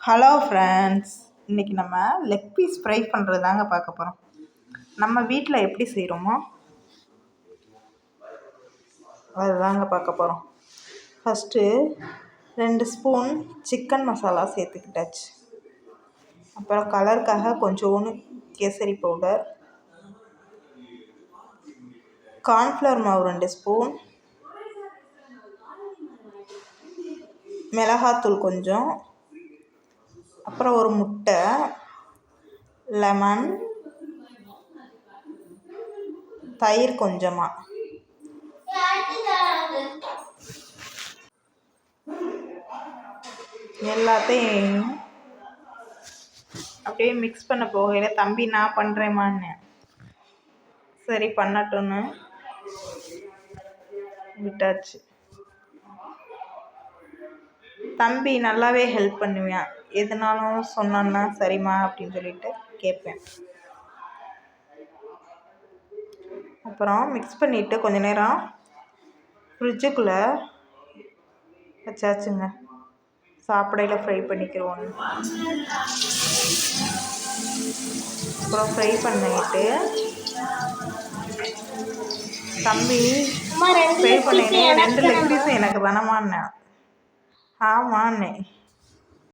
Hello friends இன்றைக்கி நம்ம leg piece fry பண்ணுறது தாங்க பார்க்க போகிறோம் நம்ம வீட்டில் எப்படி செய்கிறோமோ அதுதாங்க பார்க்க போகிறோம் ஃபஸ்ட்டு ரெண்டு ஸ்பூன் சிக்கன் மசாலா சேர்த்துக்கிட்டாச்சு. அப்புறம் கலருக்காக கொஞ்சோண்டு கேசரி பவுடர் கார்ன்ஃப்ளவர் மாவு ரெண்டு ஸ்பூன் மிளகாத்தூள் கொஞ்சம் அப்புறம் ஒரு முட்டை லெமன் தயிர் கொஞ்சமாக எல்லாத்தையும் அப்படியே மிக்ஸ் பண்ண போகையில் தம்பி நான் பண்ணுறேம்மான்னு சரி பண்ணட்டும்னு. விட்டாச்சு. தம்பி நல்லாவே ஹெல்ப் பண்ணுவேன். எதுனாலும் சொன்னான்னா சரிம்மா அப்படின்னு சொல்லிட்டு கேட்பேன். அப்புறம் மிக்ஸ் பண்ணிவிட்டு கொஞ்ச நேரம் ஃப்ரிட்ஜுக்குள்ளே வச்சாச்சுங்க. சாப்பிடையில் ஃப்ரை பண்ணிக்கிறோம் அப்புறம் ஃப்ரை பண்ணிட்டு தம்பி ஃப்ரை பண்ணினே ரெண்டு லெக் பீஸும் எனக்கு தானமான்னேன் ஆமான்னே